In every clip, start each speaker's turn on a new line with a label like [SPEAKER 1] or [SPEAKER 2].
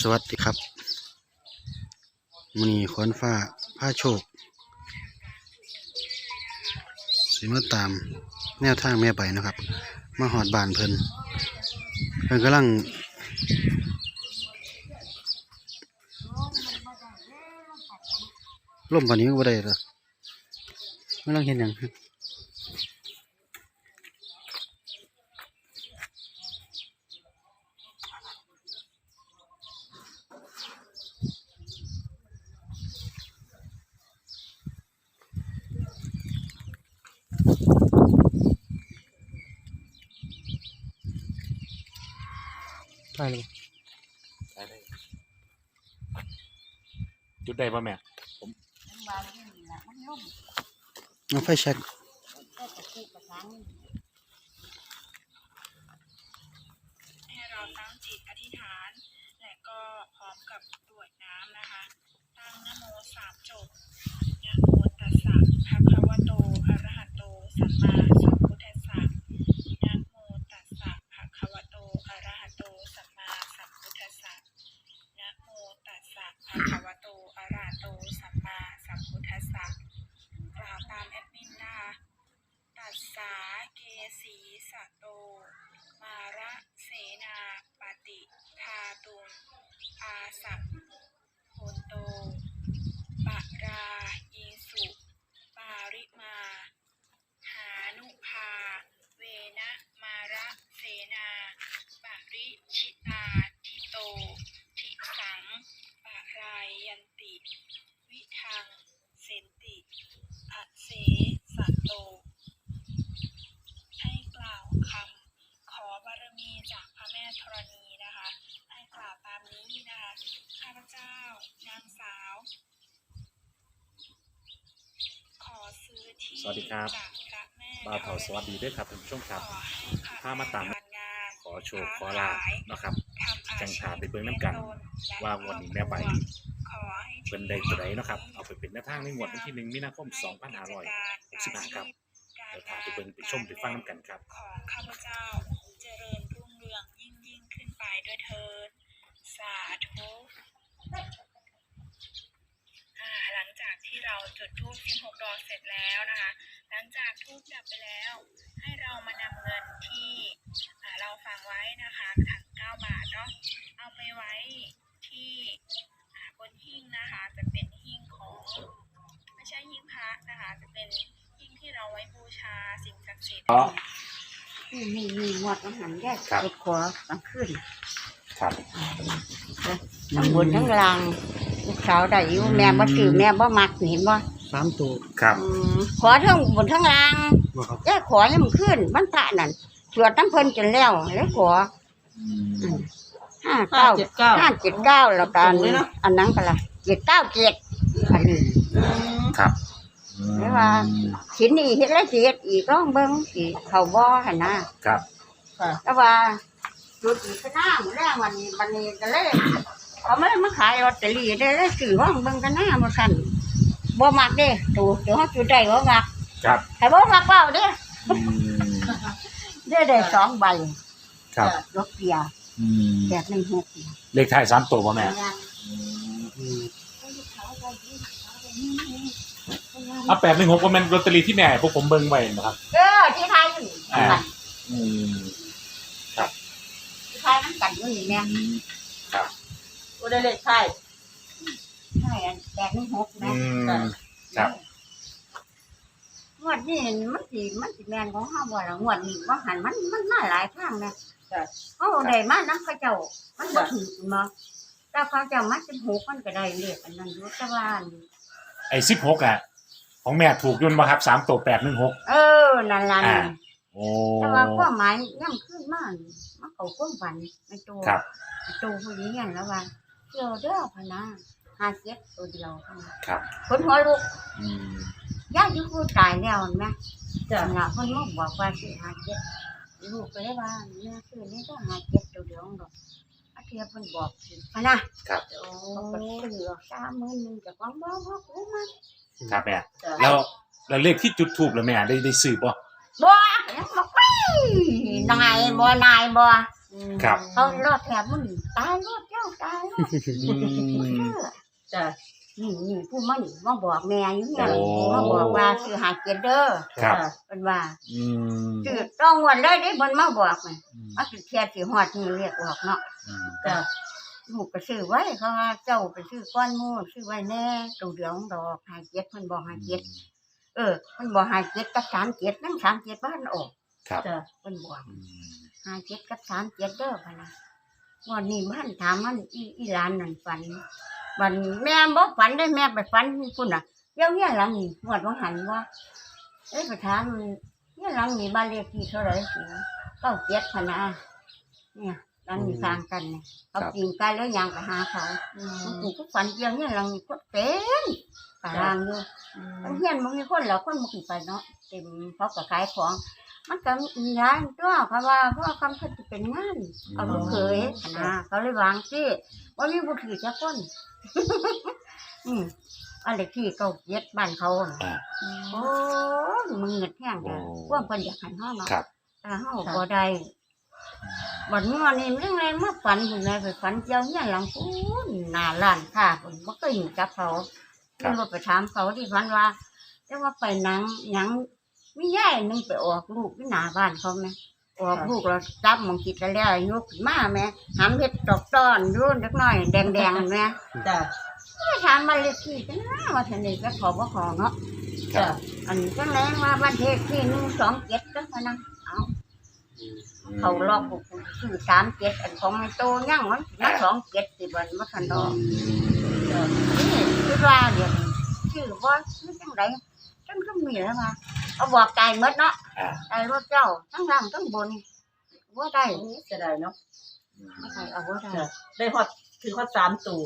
[SPEAKER 1] สวัสดีครับมีขอนฟ้าผ้าโชคสิมาตามแนวทางแม่ไปนะครับ มาหอดบานเพิ่นเพิ่นกำลังล่มปานนี้ก็ได้หรอไม่ต้องเห็นอย่าง ได้เลย
[SPEAKER 2] ได้ได้จุดใดป่ะแม่
[SPEAKER 3] มันวางอยู่นี่ล่ะมันล่ม
[SPEAKER 1] เอาไฟแช็ก
[SPEAKER 3] ก็จะคู่กับล้าง
[SPEAKER 4] ให้เราตั้งจิตอธิษฐาน และก็พร้อมกับกรวดน้ำนะคะ ตั้งนะโมสามจบนะโมตัสสะภะคะวะโต อะระหะโต สัมมาสัมพุทธัสสะนะโมตัสสะภะคะวะโต อะระหะโต สัมมาสัมพุทธัสสะนะโมตัส สะภะคะวะโต อะระหะโต สัมมาสัมพุทธัสสะกล่าวตามแอดมินนะคะ ตัสสาเกสีสะโต มาระเสนาปฏิทาตุงอาสัพโหนโต ปะรายิสุ ปาริมา หานุภา เวนะมาระเสนาปริชิตาทิโต ทิสังปะรายยันติ วิทังเสนติอเสสะโต ให้กล่าวคำขอบารมีจากพระแม่ธรณีนะคะ ให้กล่าวตามนี้นะคะข้าพเจ้านางสาว ขอซื้อที่
[SPEAKER 2] สวัสดีครับ
[SPEAKER 4] จากพระแม่
[SPEAKER 2] บ่าวเถาสวัสดีด้วยครับท่านผู้ชมครับ
[SPEAKER 4] ขอให้พระ
[SPEAKER 2] พามาตาม
[SPEAKER 4] แทนงาน
[SPEAKER 2] ขอโชคขอลาบนะครับ
[SPEAKER 4] ทำอาชีพ
[SPEAKER 2] จังถามไปเบิ่งน้ำกัน ว่างวดนี้แม่ใบ
[SPEAKER 4] ขอให้
[SPEAKER 2] เป็นใดตัวใดเนาะครับ เอาไปเป็นแนวทางในงวดวันที่หนึ่งมีนาคม2565ครับเดี๋ยวถามไปเบิ่งไปชมไปฟังน้ำกันครับ
[SPEAKER 4] ของข้าพเจ้าเจริญรุ่งเรืองยิ่งยิ่งขึ้นไปด้วยเถิดสาธุอ่าหลังจาก ที่เราจุดธูป16 ดอกเสร็จแล้วนะคะ หลังจากธูปดับไปแล้ว ให้เรามานำเงินที่อ่าเราฝากไว้นะคะถัง9บาทเนาะเอาไปไว้ที่อ่าบนหิ้งนะคะ จะเป็นหิ้งของไม่ใช่หิ้งพระนะคะ จะเป็นหิ้งที่เราไว้บูชาสิ่งศักดิ์สิทธิ์
[SPEAKER 3] นี่นี่นี่หมดอาหารแยก
[SPEAKER 2] ครับ
[SPEAKER 3] สุดขวากลางคืน
[SPEAKER 2] ครับ
[SPEAKER 3] ทั้งบนทั้งล่าง ลูกสาวได้อยู่แม่บ่ซื้อแม่บ่มักเห็นบ่
[SPEAKER 1] สามตัว
[SPEAKER 2] ครับ
[SPEAKER 3] อืมขอทั้งบนทั้งล่าง
[SPEAKER 1] ว่าครับ
[SPEAKER 3] แยกขอยังขึ้นมันพระนั่นสวดน้ำเพิ่นจนแล้วแล้วขออืมห้าเก้า ห้าเจ็ดเก้าแล้วกันอันนั้นก็ละเจ็ดเก้าเจ็ดอันนี้
[SPEAKER 2] ครับ
[SPEAKER 3] ไม่ว่า ชิ้นนี้เฮ็ดแล้วสิเฮ็ดอีกร้องเบิ่งสิเข้าบ่หั่นนะ
[SPEAKER 2] ครับ
[SPEAKER 3] แต่ว่าจุดอีกก็น้ามื้อแรกวันนี้วันนี้ก็เลย เขาไม่ได้มาขายลอตเตอรี่ได้เลยซื้อว่างเบิ่งกันหน้าบ่ซั่นบ่มักเด้ตัวเดี๋ยวเฮาจุดได้บ่มัก
[SPEAKER 2] ครับ
[SPEAKER 3] ให้บ่มักเปล่าเด้
[SPEAKER 2] อืม
[SPEAKER 3] ได้ได้สองใบ
[SPEAKER 2] ครับ
[SPEAKER 3] รถเกียร์
[SPEAKER 2] อืม
[SPEAKER 3] แบบหนึ่งหกเนี่ย
[SPEAKER 2] เลขท้ายสามตัวป่ะแม่
[SPEAKER 1] อืม
[SPEAKER 2] เอาแปดหนึ่งหกว่ามันลอตเตอรี่ที่แม่พวกผมเบิ่งไว้นะครับ
[SPEAKER 3] เออที่ไทยอยู่นี่
[SPEAKER 2] อ่า
[SPEAKER 3] มัน
[SPEAKER 2] อืม
[SPEAKER 3] ที่ไทยมันกันอยู่นี่แม่
[SPEAKER 2] ครับ
[SPEAKER 5] กูได้เลขไทย
[SPEAKER 3] ใช่อันแบบหนึ่งหก
[SPEAKER 2] อื
[SPEAKER 3] แม่
[SPEAKER 2] มครับ
[SPEAKER 3] งวดนี้มันสิมันสิแม่นของเฮาบ่ล่ะงวดนี้ว่าหันมันมันมาหลายทางแม่
[SPEAKER 5] จ้ะ
[SPEAKER 3] เขาได้มานํเขาเจ้า มันบ่ถูกมาแต่เขาเจ้ามา16มันก็ได้เลขอันนั้นอยู่แต่ว่าอัน
[SPEAKER 2] ไอ้สิบหกอะของแม่ถูกยนต์มาครับสามตัวแปดหนึ่งหก
[SPEAKER 3] เออนั่นล่ะ
[SPEAKER 2] อ่า
[SPEAKER 3] นี่
[SPEAKER 2] โอ้
[SPEAKER 3] แต่ว่าความหมายย่ำขึ้นมานี่มันเข้าความฝันในตัว
[SPEAKER 2] ครับ
[SPEAKER 3] ตัวผู้หญิงอย่างแล้วว่า เกี่ยวเด้อพะนะหาเจ็ดตัวเดียวเท่านั้น
[SPEAKER 2] ครับ
[SPEAKER 3] คนหัวลูก
[SPEAKER 2] อืม
[SPEAKER 3] ย่าอยู่ผู้ตายแล้วเห็นไหม
[SPEAKER 5] จ้ะ
[SPEAKER 3] จังหวะคนมาบอกว่าสิหาเจ็ดลูกก็เลยว่าแม่คือนี่ก็หาเจ็ดตัวเดียวดอกอาเทียบเพิ่นบอกสิพะนะครับ โอ้ก็เหลือสามหมื่นหนึงจากของบ่บ่กูมา
[SPEAKER 2] ครับแม่
[SPEAKER 5] จ้ะ
[SPEAKER 2] แล้วแล้วเลขที่จุดถูกแล้วแม่ได้ได้ซื้อป่ะ
[SPEAKER 3] บ่ยังบอกไปนายบ่นายบ่
[SPEAKER 2] ครับ
[SPEAKER 3] เขารอดแถบมันตายรอดเจ้า ตายรอด
[SPEAKER 2] อืม
[SPEAKER 5] จ้ะ
[SPEAKER 3] นี่นี่ผู้มันมาบอกแม่อยู่เนี่ย
[SPEAKER 2] โอ้
[SPEAKER 3] มาบอกว่าซื้อหาเกียรเด้อ
[SPEAKER 2] ครับ
[SPEAKER 3] เป็นว่า
[SPEAKER 2] อืม
[SPEAKER 3] ซื้อต้องวันเลยได้บนมาบอกมันมาสิเทียสิฮอดนี่เรียกออกเนาะ
[SPEAKER 5] จ้ะ
[SPEAKER 3] ลูกก็ซื้อไว้เขาว่าเจ้าไปซื้อก้อนหมูซื้อไว้แน่ตัวเดียวของดอกหาเกียรเพิ่นบอกหาเกียรเออเพิ่นบอกหาเกียรกับสามเกียรนั่งสามเกียรบ้านออก
[SPEAKER 2] ครับ
[SPEAKER 5] จ้ะ
[SPEAKER 3] เพิ่นบอก
[SPEAKER 2] อืม
[SPEAKER 3] หาเกียรกับสามเกียรเด้อพะนะ วันนี้มันถามมันอีอีหลานนั่นฝันวันแม่บ่ฝันได้แม่ไปฝันพุ่นน่ะเดี๋ยวเนี่ยหลังนี่หวดว่าหันว่าเอ้ยไปถามมันเนี่ยหลังนี่บ้านเลขที่เท่าไหร่สิเก้าเกียรพะนะเนี่ยหลังนี่ทางกันเนี่ยเขากินกันแล้วยังไปหาเขากูก็ฝันเดียวเนี่ยหลังนี่ก็เต็มตารางอยู่มันเฮียนมันมีคนแล้วคนมันขึ้นไปเนาะเต็มเขาก็ขายของ มันก็มีร้านตัวเพราะว่าเพราะว่าคำเขาจะเป็นงานเอาลูกเขยนะเขาเลยวางที่ว่ามีบุตรจักคนอืมอะไรที่เก่าเย็ดบ้านเขาน่ะ
[SPEAKER 2] อ่า
[SPEAKER 3] โอ้ยมึงเงิดแห้งเลย
[SPEAKER 2] โอ้
[SPEAKER 3] ว่าเพิ่นอยากให้เฮาเนาะ
[SPEAKER 2] ครับ
[SPEAKER 3] แต่เฮาบ่ได้บัดนี้วันนี้มันยังไงมาฝันอยู่ไงไปฝันเจ้าเนี่ยหลังปูนหน้าร้านค้าเพิ่นบ่เคยเห็นจับเขา
[SPEAKER 2] ครับ
[SPEAKER 3] เพิ่นบ่ไปถามเขาที่ฝันว่าแต่ว่าไปหนังหยัง มียายหนึงไปออกลูกที่หน้าบ้านเขาแม่ออกลูกแล้วจับหมองกิดแล้วยกขึ้นมาแม่หำเฮ็ดดอกต้อนรุ่นเล็กน้อยแดงๆนั่นแม่
[SPEAKER 5] จ้ะ
[SPEAKER 3] ไม่ถามบ้านเลขที่จังนะว่าทันนี้ก็ขอบ่ขอเนาะ
[SPEAKER 2] ครั
[SPEAKER 5] จ้ะ
[SPEAKER 2] บ
[SPEAKER 3] อันจังแรงว่าบ้านเลขที่127จังนะเอาเขาลอกบุกซื้อสามเจ็ดอันของมันโตยังมันมาสองเจ็ดสิบันมาทันดอก นี่คือว่าเดี๋ยวนี้ชื่อว่าชื่อจังไรจังก็มีแล้วมา เอาบอกตายหมดเนาะ
[SPEAKER 2] อ่า
[SPEAKER 3] ตายรถเจ้าทั้งล่างทั้งบนว่าได้
[SPEAKER 5] โอ้เสียดายเนาะ
[SPEAKER 3] ไม่ได้เอาว่าได้
[SPEAKER 5] จ้ะได้ฮอดถือฮอดสามตัว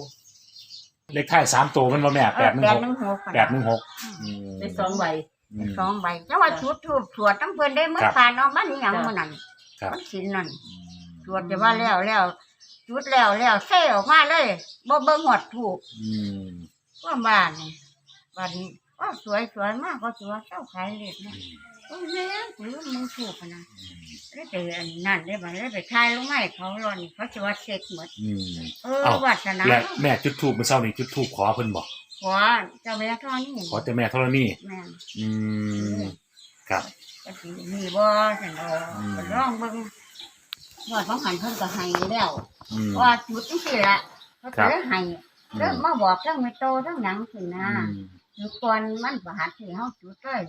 [SPEAKER 2] เลขท้ายสามตัวมันบ่แม่
[SPEAKER 3] เอ
[SPEAKER 2] แป
[SPEAKER 3] อ
[SPEAKER 2] ดหนึ่
[SPEAKER 3] แป
[SPEAKER 2] ง
[SPEAKER 3] ด
[SPEAKER 2] หก
[SPEAKER 3] หนึ่งหก
[SPEAKER 2] แปดหนึ่งหกอืม
[SPEAKER 5] ได้สองใบ
[SPEAKER 2] อืม
[SPEAKER 3] สองใบจังว่าชุดทูบสวดทั้งเพิ่นได้เมื่อ
[SPEAKER 2] ครับ
[SPEAKER 3] ผ่านเอาบ้านนี้อย่างมันนั่น
[SPEAKER 2] ครับ
[SPEAKER 3] มันสินนั่นสวดจะว่าแล้วแล้วจุดแล้วแล้วเซ่ออกมาเลยบ่เบิ่งหอดถูก
[SPEAKER 2] อืม
[SPEAKER 3] ว่าบ้านนี่บ้านนี้ ว่าสวยสวยมากก็สวยเจ้าขายเล็กนะโอ้ยแม่หรือมึงถูกอะนะได้ไปอันนั่นได้บ้างได้ไปทายลงไม้เขาหล่อนเขาจะว่าเช็คหมด
[SPEAKER 2] อืม
[SPEAKER 3] เออ
[SPEAKER 2] เอ้า
[SPEAKER 3] วาสนา
[SPEAKER 2] และแม่จุดทูบเมื่อเช้านี้จุดทูบขอเพิ่นบอก
[SPEAKER 3] ขอเจ้าแม่เท่านี้
[SPEAKER 2] ขอแต่แม่ธรณี
[SPEAKER 3] แม่น
[SPEAKER 2] อืมครับ
[SPEAKER 3] ก็สิมีบ่ฉันเอา
[SPEAKER 2] อืม
[SPEAKER 3] ไปลองเบิ่งหอดของหันเพิ่นก็ให้แล้ว
[SPEAKER 2] อืม
[SPEAKER 3] ว่าจุดจังซี่ล่ะเขา
[SPEAKER 2] ครั
[SPEAKER 3] ก็
[SPEAKER 2] บ
[SPEAKER 3] เลยให้เริ่มมาบอกทั้งไม่โตทั้งหนังสินะ
[SPEAKER 2] อืม
[SPEAKER 3] จุดก่อนมันประหัดที่เฮาจุดเลย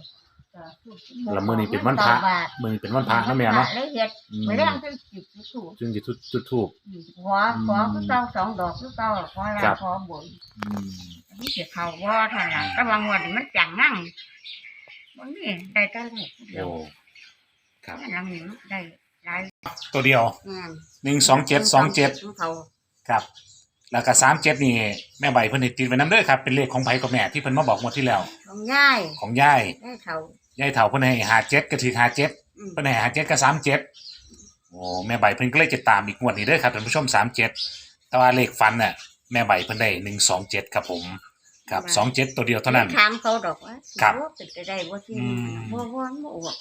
[SPEAKER 3] ก็จุด
[SPEAKER 2] แล้วมื้อนี้เป็นวันพระ
[SPEAKER 3] ต่อบาท
[SPEAKER 2] มือนี้เป็นวันพระนะแม่เนาะ
[SPEAKER 3] เลยเฮ็ด
[SPEAKER 2] อืม
[SPEAKER 3] ไปเรื่องที่จุดจุดถูก
[SPEAKER 2] จึงจะจุดจุดทูบ
[SPEAKER 3] ขอขอคือเก่าสองดอกคือเก่าขอลา
[SPEAKER 2] ครับ
[SPEAKER 3] ขอบน
[SPEAKER 2] อืม
[SPEAKER 3] นี่สิเขาว่าเท่านั้นแต่บางวันมันจังนั่งบางนี่ได้แต่เลขเดีย
[SPEAKER 2] โอ้
[SPEAKER 3] ว
[SPEAKER 2] ครับ
[SPEAKER 3] หลังนี้ได้หลาย
[SPEAKER 2] ตัวเดียว
[SPEAKER 3] งาน
[SPEAKER 2] หนึ่งสองเจ็ดสองเจ็ด
[SPEAKER 3] ของเขา
[SPEAKER 2] ครับ แล้วก็สามเจ็ดนี่แม่ใบเพิ่นให้ติดไว้นํเด้อครับเป็นเลขของไผกับแม่ที่เพิ่นมาบอกงวดที่แล้ว
[SPEAKER 3] ของย่าย
[SPEAKER 2] ของยาย
[SPEAKER 3] ได้เขา
[SPEAKER 2] ยายเฒ่าเพิ่นให้หาเจ็ดก็ถือหาเจ็ด
[SPEAKER 3] อืม
[SPEAKER 2] เพิ่นให้หาเจ็ดก็สามเจ็ดโอ้แม่ใบเพิ่นก็เลยจะตามอีกงวดนี้เด้อครับท่านผู้ชมสามเจ็ดแต่ว่าเลขฟันน่ะแม่ใบเพิ่นได้หนึ่งสองเจ็ดครับผมครับสองเจ็ดตัวเดียวเท่านั้น
[SPEAKER 3] ถามเขาดอกว่า
[SPEAKER 2] ครับ
[SPEAKER 3] ว่าเป็นไปได้ว่าที่
[SPEAKER 2] อืม
[SPEAKER 3] ว่าว่าบ่ออก